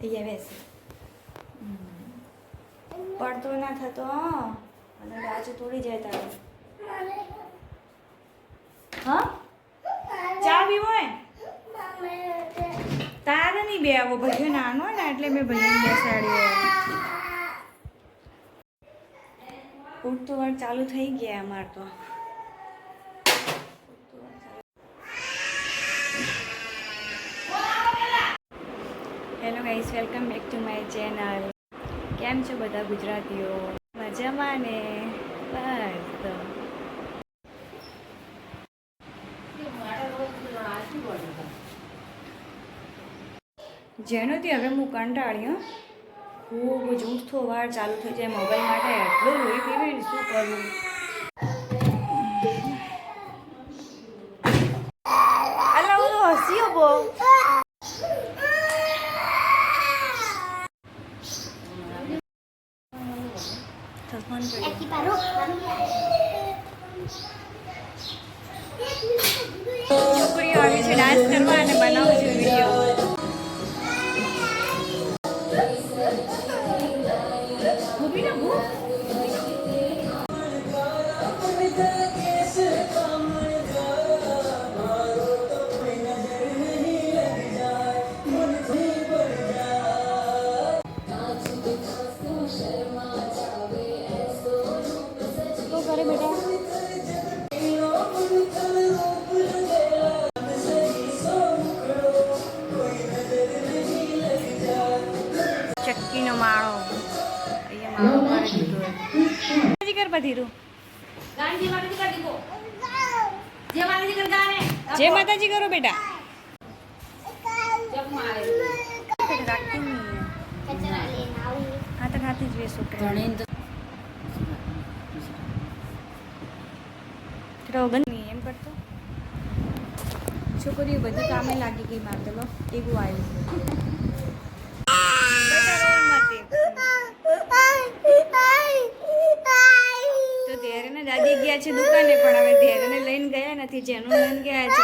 ઘડીએ બેસે. પડતો ના થતો. અને બાજુ તોડી જાય તારે. હા? ચા પીવો તારે નહીં બે આવો, ભાઈઓ નાનો ને, એટલે મેં ભાઈને બેસાડ્યો ઉઠતો વાર ચાલુ થઈ ગયા અમાર તો. Guys, welcome back to my channel. કેમ છો બધા ગુજરાતીઓ? મજામાં ને? બસ. તો જેનોથી હવે હું કંટાળ્યો ખૂબ જૂઠો વાર ચાલુ થઈ જાય, મોબાઈલ માટે એટલું લોહી પીવે શું કરવું અલા હું તો હસ્યો બહુ કર્યો છોકરીઓ આવી છે ડાન્સ કરવા અને બનાવું છું વીડિયો ચક્કીનો માળો. અહીંયા માળો કરી દીધો હજી કર પધીરું. જય માતાજી કરો બેટા. રાખતી હા તો ખાતી જ બે છોકરા રોગન એમ કરતો. છોકરીઓ બધી કામે લાગી ગઈ માર તો એવું આવ્યું બેટા રોલ મત. તો ધેરેને દાદી ગયા છે દુકાને, પણ હવે ધેરેને લઈને ગયા નથી, જેનું મન ગયા છે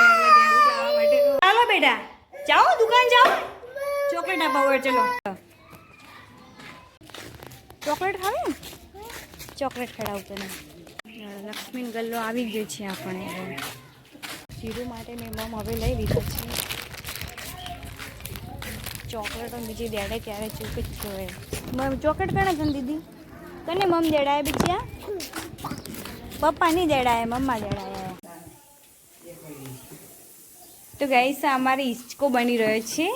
ચાલો બેટા, જાઓ દુકાન જાઓ. ચોકલેટ અપાવો ચલો. ચોકલેટ ખાવી? ચોકલેટ ખવડાવું તને. લક્ષ્મીન ગલ્લો આવી ગયો છે આપણે જીરું માટે મેં મમ હવે લઈ લીધો છે. ચોકલેટો બીજી દેડે ક્યારે ચૂકી જ જોઈએ ચોકલેટ કણે છે દીદી? તને મમ દેડાય બીજા પપ્પા નહીં દેડાય મમ્મા દેડાય તો ગાઈસ અમારી હિંચકો બની રહ્યો છે.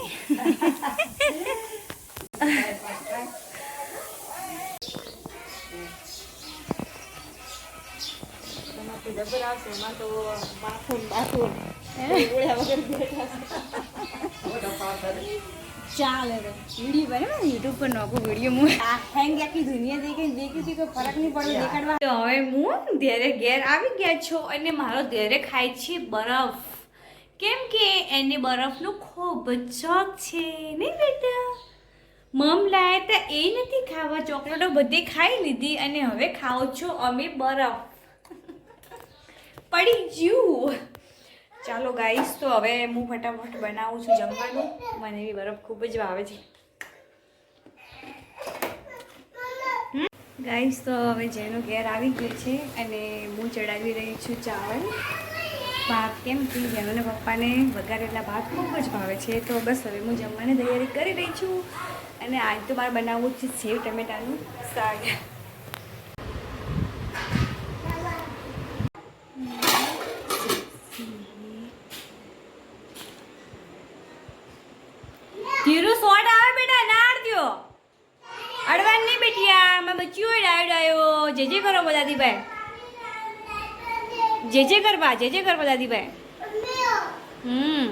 ચાલે વીડિયો બને યુટ્યુબ પર નોકો વીડિયો હું હેંગ આખી દુનિયા દેખી દેખી હતી કોઈ ફરક નહીં પડ્યો દેખાડવા. તો હવે હું ધેરે ઘેર આવી ગયા છો અને મારો ધેરે ખાય છે બરફ. કેમ કે એને બરફનો ખૂબ જ શોખ છે નહીં બેટા? મમ લાયા તા એ નથી ખાવા. ચોકલેટો બધી ખાઈ લીધી અને હવે ખાઓ છો અમે બરફ. પડી જ્યું ચાલો ગાઈશ તો હવે હું ફટાફટ બનાવું છું જમવાનું. મને એવી બરફ ખૂબ જ ભાવે છે. ગાઈશ તો હવે જેનો ઘેર આવી ગયો છે અને હું ચડાવી રહી છું ચાવલ. ભાત કેમ કે જેનોને પપ્પાને વઘારેલા ભાત ખૂબ જ ભાવે છે, તો બસ હવે હું જમવાની તૈયારી કરી રહી છું. અને આજ તો મારે બનાવવું છે સેવ ટમેટાનું શાક. ધીરુ સોટ આવે બેટા, ના અડદ્યો અડવાન નહીં બેટિયા મેં બચ્યું હોય ડાયો ડાયો જે જે કરો બધા દીભાઈ જે જે કરવા, જે જે કરવા દાદીભાઈ હમ.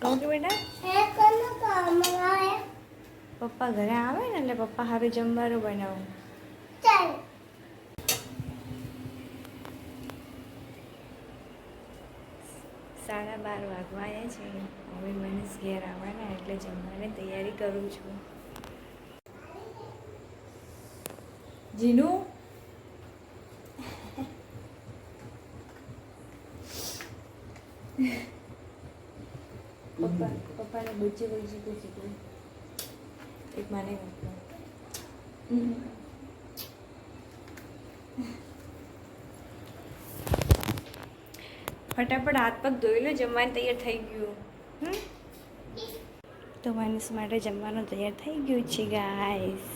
કહું કે બેટા. પપ્પા ઘરે આવે ને એટલે પપ્પા હારું જમવાનું બનાવું. સાડા બાર વાગવાના છે. હવે મનીષ ઘેર આવવાના એટલે જમવાની તૈયારી કરું છું. જીનું? પપ્પા પપ્પાને બચ્ચે બચ્ચે કોઈ શીખવું એક માને. ફટાફટ હાથ પગ ધોઈ લો, જમવાનું તૈયાર થઈ ગયું? તો માનસ માટે જમવાનું તૈયાર થઈ ગયું છે ગાઈસ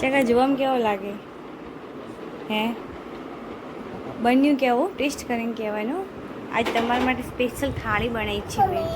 ચકા જોવામાં કેવો લાગે? હે? બન્યું કેવું? ટેસ્ટ કરીને કહેવાનું. આજ તમારા માટે સ્પેશિયલ થાળી બનાવી છે મેં